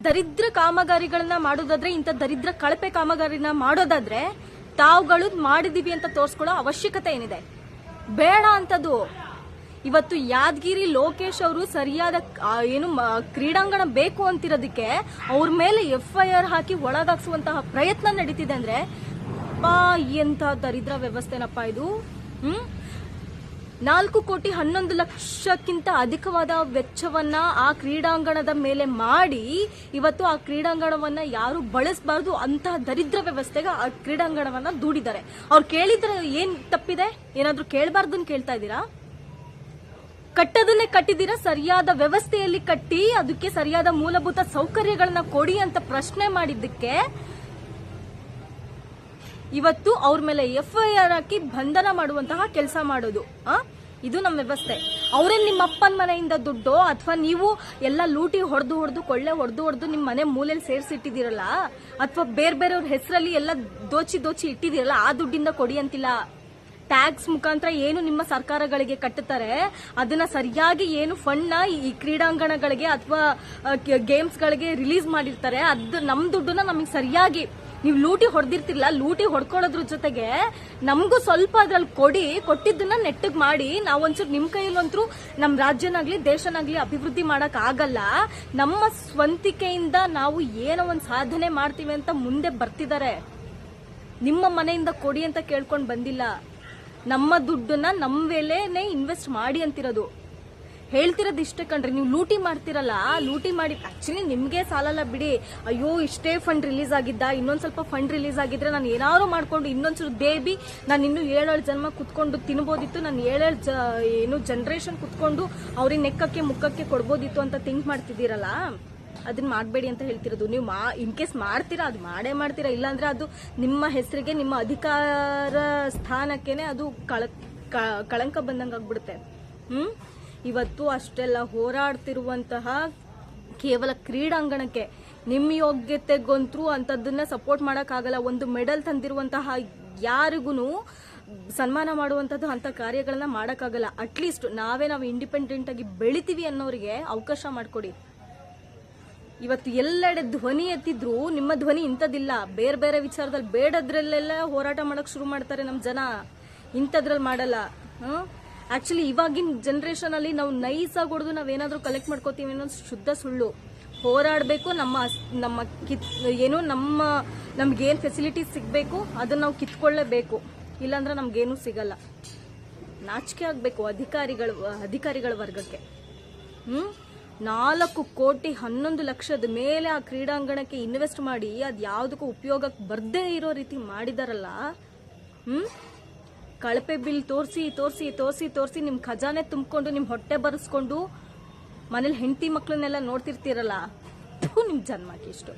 ದರಿದ್ರ ಕಾಮಗಾರಿಗಳನ್ನ ಮಾಡೋದಾದ್ರೆ, ಇಂಥ ದರಿದ್ರ ಕಳಪೆ ಕಾಮಗಾರಿನ ಮಾಡೋದಾದ್ರೆ, ತಾವುಗಳು ಮಾಡಿದೀವಿ ಅಂತ ತೋರಿಸ್ಕೊಳ್ಳೋ ಅವಶ್ಯಕತೆ ಏನಿದೆ? ಬೇಡ ಅಂತದ್ದು ಇವತ್ತು ಯಾದಗಿರಿ ಲೋಕೇಶ್ ಅವರು ಸರಿಯಾದ ಏನು ಕ್ರೀಡಾಂಗಣ ಬೇಕು ಅಂತಿರೋದಕ್ಕೆ ಅವ್ರ ಮೇಲೆ ಎಫ್ ಐ ಆರ್ ಹಾಕಿ ಒಳಗಾಗಿಸುವಂತಹ ಪ್ರಯತ್ನ ನಡೀತಿದೆ ಅಂದ್ರೆ ಎಂತ ದರಿದ್ರ ವ್ಯವಸ್ಥೆನಪ್ಪ ಇದು, ಹ್ಮ್? ನಾಲ್ಕು ಕೋಟಿ ಹನ್ನೊಂದು ಲಕ್ಷಕ್ಕಿಂತ ಅಧಿಕವಾದ ವೆಚ್ಚವನ್ನ ಆ ಕ್ರೀಡಾಂಗಣದ ಮೇಲೆ ಮಾಡಿ ಇವತ್ತು ಆ ಕ್ರೀಡಾಂಗಣವನ್ನ ಯಾರು ಬಳಸಬಾರದು ಅಂತಹ ದರಿದ್ರ ವ್ಯವಸ್ಥೆಗೆ ಆ ಕ್ರೀಡಾಂಗಣವನ್ನ ದೂಡಿದ್ದಾರೆ. ಅವ್ರು ಕೇಳಿದ್ರೆ ಏನ್ ತಪ್ಪಿದೆ? ಏನಾದ್ರೂ ಕೇಳಬಾರ್ದು ಕೇಳ್ತಾ ಇದ್ದೀರಾ? ಕಟ್ಟದನ್ನೇ ಕಟ್ಟಿದ್ದೀರಾ? ಸರಿಯಾದ ವ್ಯವಸ್ಥೆಯಲ್ಲಿ ಕಟ್ಟಿ ಅದಕ್ಕೆ ಸರಿಯಾದ ಮೂಲಭೂತ ಸೌಕರ್ಯಗಳನ್ನ ಕೊಡಿ ಅಂತ ಪ್ರಶ್ನೆ ಮಾಡಿದ್ದಕ್ಕೆ ಇವತ್ತು ಅವ್ರ ಮೇಲೆ ಎಫ್ ಐ ಆರ್ ಹಾಕಿ ಬಂಧನ ಮಾಡುವಂತಹ ಕೆಲಸ ಮಾಡೋದು, ಆ? ಇದು ನಮ್ಮ ವ್ಯವಸ್ಥೆ. ಅವರೇ ನಿಮ್ಮ ಅಪ್ಪನ ಮನೆಯಿಂದ ದುಡ್ಡು ಅಥವಾ ನೀವು ಎಲ್ಲ ಲೂಟಿ ಹೊಡೆದು ಹೊಡೆದು ಕೊಳ್ಳೆ ಹೊಡೆದು ಹೊಡೆದು ನಿಮ್ಮ ಮನೆ ಮೂಲೆಯಲ್ಲಿ ಸೇರಿಸಿಟ್ಟಿದ್ದೀರಲ್ಲ, ಅಥವಾ ಬೇರೆ ಬೇರೆಯವ್ರ ಹೆಸರಲ್ಲಿ ಎಲ್ಲ ದೋಚಿ ದೋಚಿ ಇಟ್ಟಿದ್ದೀರಲ್ಲ, ಆ ದುಡ್ಡಿಂದ ಕೊಡಿ ಅಂತಿಲ್ಲ. ಟ್ಯಾಕ್ಸ್ ಮುಖಾಂತರ ಏನು ನಿಮ್ಮ ಸರ್ಕಾರಗಳಿಗೆ ಕಟ್ಟುತ್ತಾರೆ, ಅದನ್ನ ಸರಿಯಾಗಿ ಏನು ಫಂಡ್ ಈ ಕ್ರೀಡಾಂಗಣಗಳಿಗೆ ಅಥವಾ ಗೇಮ್ಸ್ಗಳಿಗೆ ರಿಲೀಸ್ ಮಾಡಿರ್ತಾರೆ, ಅದು ನಮ್ಮ ದುಡ್ಡನ್ನ ನಮಗೆ ಸರಿಯಾಗಿ ನೀವು ಲೂಟಿ ಹೊಡೆದಿರ್ತಿಲ್ಲ, ಲೂಟಿ ಹೊಡ್ಕೊಳ್ಳೋದ್ರ ಜೊತೆಗೆ ನಮಗೂ ಸ್ವಲ್ಪ ಅದ್ರಲ್ಲಿ ಕೊಡಿ, ಕೊಟ್ಟಿದ್ದನ್ನ ನೆಟ್ಟಗ್ ಮಾಡಿ ನಾವೊಂಚೂರು ನಿಮ್ ಕೈಯಲ್ಲಂತೂ ನಮ್ಮ ರಾಜ್ಯನಾಗ್ಲಿ, ದೇಶನಾಗ್ಲಿ ಅಭಿವೃದ್ಧಿ ಮಾಡಕ್ ಆಗಲ್ಲ. ನಮ್ಮ ಸ್ವಂತಿಕೆಯಿಂದ ನಾವು ಏನೋ ಒಂದು ಸಾಧನೆ ಮಾಡ್ತೀವಿ ಅಂತ ಮುಂದೆ ಬರ್ತಿದ್ದಾರೆ ನಿಮ್ಮ ಮನೆಯಿಂದ ಕೊಡಿ ಅಂತ ಕೇಳ್ಕೊಂಡು ಬಂದಿಲ್ಲ. ನಮ್ಮ ದುಡ್ಡನ್ನ ನಮ್ಮ ವೇಳೆನೆ ಇನ್ವೆಸ್ಟ್ ಮಾಡಿ ಅಂತಿರೋದು. ಹೇಳ್ತಿರೋದು ಇಷ್ಟೇ ಕಣ್ರಿ. ನೀವು ಲೂಟಿ ಮಾಡ್ತಿರಲ್ಲ ಲೂಟಿ ಮಾಡಿ ಆಕ್ಚುಲಿ ನಿಮಗೆ ಸಾಲಲ್ಲ ಬಿಡಿ. ಅಯ್ಯೋ, ಇಷ್ಟೇ ಫಂಡ್ ರಿಲೀಸ್ ಆಗಿದ್ದ? ಇನ್ನೊಂದು ಸ್ವಲ್ಪ ಫಂಡ್ ರಿಲೀಸ್ ಆಗಿದ್ರೆ ನಾನು ಏನಾದ್ರು ಮಾಡ್ಕೊಂಡು ಇನ್ನೊಂದ್ಸಲ ಬೇಬಿ ನಾನು ಇನ್ನು ಏಳೇಳು ಜನ್ಮ ಕುತ್ಕೊಂಡು ತಿನ್ಬೋದಿತ್ತು. ನಾನು ಏಳೇಳು ಜ, ಏನು ಜನ್ರೇಷನ್ ಕುತ್ಕೊಂಡು ಅವ್ರಿಗೆ ನೆಕ್ಕಕ್ಕೆ ಮುಕ್ಕಕ್ಕೆ ಕೊಡ್ಬೋದಿತ್ತು ಅಂತ ಥಿಂಕ್ ಮಾಡ್ತಿದ್ದೀರಲ್ಲ? ಅದನ್ನ ಮಾಡಬೇಡಿ ಅಂತ ಹೇಳ್ತಿರೋದು. ನೀವು ಮಾ ಇನ್ ಕೇಸ್ ಮಾಡ್ತೀರಾ, ಅದು ಮಾಡೇ ಮಾಡ್ತೀರಾ. ಇಲ್ಲಾಂದ್ರೆ ಅದು ನಿಮ್ಮ ಹೆಸರಿಗೆ, ನಿಮ್ಮ ಅಧಿಕಾರ ಸ್ಥಾನಕ್ಕೇನೆ ಅದು ಕಳ ಕಳಂಕ ಬಂದಂಗೆ ಆಗ್ಬಿಡುತ್ತೆ ಹ್ಮ್? ಇವತ್ತು ಅಷ್ಟೆಲ್ಲ ಹೋರಾಡ್ತಿರುವಂತಹ ಕೇವಲ ಕ್ರೀಡಾಂಗಣಕ್ಕೆ ನಿಮ್ಮ ಯೋಗ್ಯತೆಗಂತರೂ ಅಂಥದ್ದನ್ನ ಸಪೋರ್ಟ್ ಮಾಡೋಕ್ಕಾಗಲ್ಲ, ಒಂದು ಮೆಡಲ್ ತಂದಿರುವಂತಹ ಯಾರಿಗೂ ಸನ್ಮಾನ ಮಾಡುವಂಥದ್ದು ಅಂಥ ಕಾರ್ಯಗಳನ್ನ ಮಾಡೋಕ್ಕಾಗಲ್ಲ. ಅಟ್ಲೀಸ್ಟ್ ನಾವೇ ನಾವು ಇಂಡಿಪೆಂಡೆಂಟ್ ಆಗಿ ಬೆಳಿತೀವಿ ಅನ್ನೋರಿಗೆ ಅವಕಾಶ ಮಾಡಿಕೊಡಿ. ಇವತ್ತು ಎಲ್ಲೆಡೆ ಧ್ವನಿ ಎತ್ತಿದ್ರು, ನಿಮ್ಮ ಧ್ವನಿ ಇಂಥದ್ದಿಲ್ಲ. ಬೇರೆ ಬೇರೆ ವಿಚಾರದಲ್ಲಿ ಬೇಡದ್ರಲ್ಲೆಲ್ಲ ಹೋರಾಟ ಮಾಡೋಕ್ಕೆ ಶುರು ಮಾಡ್ತಾರೆ ನಮ್ಮ ಜನ. ಇಂಥದ್ರಲ್ಲಿ ಮಾಡಲ್ಲ. ಆಕ್ಚುಲಿ ಇವಾಗಿನ ಜನರೇಷನ್ ಅಲ್ಲಿ ನಾವು ನೈಸ್ ಆಗಿ ಹೊಡೆದು ನಾವೇನಾದ್ರೂ ಕಲೆಕ್ಟ್ ಮಾಡ್ಕೋತೀವಿ ಅನ್ನೋದು ಶುದ್ಧ ಸುಳ್ಳು. ಹೋರಾಡಬೇಕು, ನಮ್ಮ ನಮ್ಮ ಕಿತ್, ಏನು ನಮ್ಮ ನಮ್ಗೇನು ಫೆಸಿಲಿಟೀಸ್ ಸಿಗಬೇಕು ಅದನ್ನ ನಾವು ಕಿತ್ಕೊಳ್ಳೇಬೇಕು ಇಲ್ಲಾಂದ್ರೆ ನಮ್ಗೇನು ಸಿಗಲ್ಲ. ನಾಚಿಕೆ ಆಗಬೇಕು ಅಧಿಕಾರಿಗಳು, ಅಧಿಕಾರಿಗಳ ವರ್ಗಕ್ಕೆ. ಹ್ಮ್? ನಾಲ್ಕು ಕೋಟಿ ಹನ್ನೊಂದು ಲಕ್ಷದ ಮೇಲೆ ಆ ಕ್ರೀಡಾಂಗಣಕ್ಕೆ ಇನ್ವೆಸ್ಟ್ ಮಾಡಿ ಅದು ಯಾವುದಕ್ಕೂ ಉಪಯೋಗಕ್ಕೆ ಬರ್ದೇ ಇರೋ ರೀತಿ ಮಾಡಿದಾರಲ್ಲ? ಹ್ಮ್? ಕಳಪೆ ಬಿಲ್ ತೋರಿಸಿ ತೋರಿಸಿ ತೋರಿಸಿ ತೋರಿಸಿ ನಿಮ್ಮ ಖಜಾನೆ ತುಂಬಿಕೊಂಡು ನಿಮ್ಮ ಹೊಟ್ಟೆ ಬರೆಸ್ಕೊಂಡು ಮನೇಲಿ ಹೆಂಡತಿ ಮಕ್ಕಳನ್ನೆಲ್ಲ ನೋಡ್ತಿರ್ತೀರಲ್ಲ? ನಿಮ್ಮ ನಿಮ್ ಜನ್ಮಕ್ಕೆ ಇಷ್ಟು.